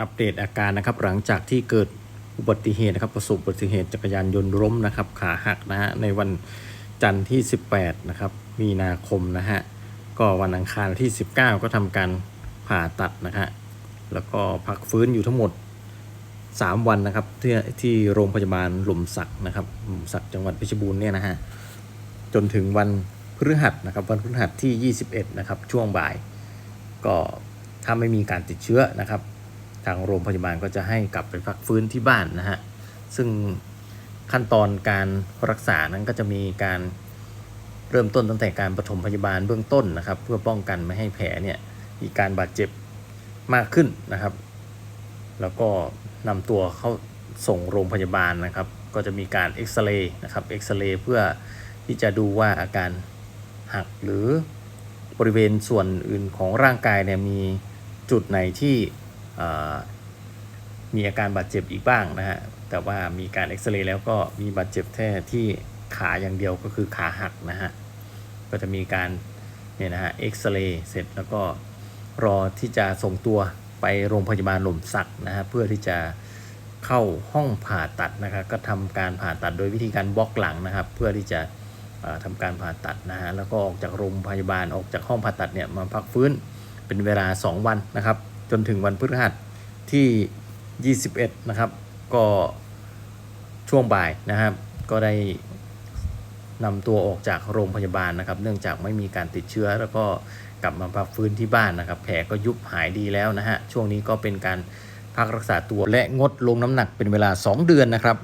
อัปเดตอาการนะครับ หลังจากที่เกิดอุบัติเหตุนะครับ ประสบอุบัติเหตุจักรยานยนต์ล้มนะครับ ขาหักนะฮะในวันจันทร์ที่ 18 นะครับ มีนาคมนะฮะ ก็วันอังคารที่ 19 ก็ทำการผ่าตัดนะฮะแล้วก็พักฟื้นอยู่ทั้งหมด 3 วันนะครับที่ที่โรงพยาบาลหล่มสักนะครับหล่มสักจังหวัดเพชรบูรณ์เนี่ยนะฮะจนถึงวันพฤหัสนะครับ วันพฤหัสที่ 21 นะครับ ช่วงบ่าย ก็ถ้าไม่มีการติดเชื้อนะครับ ทางโรงพยาบาลก็จะให้กลับไปพักฟื้นที่บ้านนะฮะ ซึ่งขั้นตอนการรักษานั้นก็จะมีการเริ่มต้นตั้งแต่การปฐมพยาบาลเบื้องต้นนะครับ เพื่อป้องกันไม่ให้แผลเนี่ยมีการบาดเจ็บมากขึ้นนะครับ แล้วก็นำตัวเข้าส่งโรงพยาบาลนะครับ ก็จะมีการเอ็กซเรย์นะครับเอ็กซเรย์เพื่อที่จะดูว่าอาการหักหรือบริเวณส่วนอื่นของร่างกายเนี่ยมีจุดไหนที่ มีอาการบาดเจ็บอีกบ้างนะฮะ แต่ว่ามีการเอ็กซเรย์แล้วก็มีบาดเจ็บแค่ที่ขาอย่างเดียวก็คือขาหักนะฮะ ก็จะมีการเนี่ยนะฮะเอ็กซเรย์เสร็จแล้วก็รอที่จะส่งตัวไปโรงพยาบาลหล่มสักนะฮะเพื่อที่จะเข้าห้องผ่าตัดนะครับก็ทำการผ่าตัดโดยวิธีการบล็อกหลังนะครับ เพื่อที่จะเอ่อทำการผ่าตัดนะฮะแล้วก็ออกจากโรงพยาบาลออกจากห้องผ่าตัดเนี่ยมาพักฟื้นเป็นเวลา 2 วันนะครับ จนถึงวันพฤหัสที่ 21 นะครับ ก็ช่วงบ่ายนะครับ ก็ได้นำตัวออกจากโรงพยาบาลนะครับ เนื่องจากไม่มีการติดเชื้อแล้วก็กลับมาพักฟื้นที่บ้านนะครับ แผลก็ยุบหายดีแล้วนะฮะ ช่วงนี้ก็เป็นการพักรักษาตัวและงดลงน้ำหนักเป็นเวลา 2 เดือนนะครับ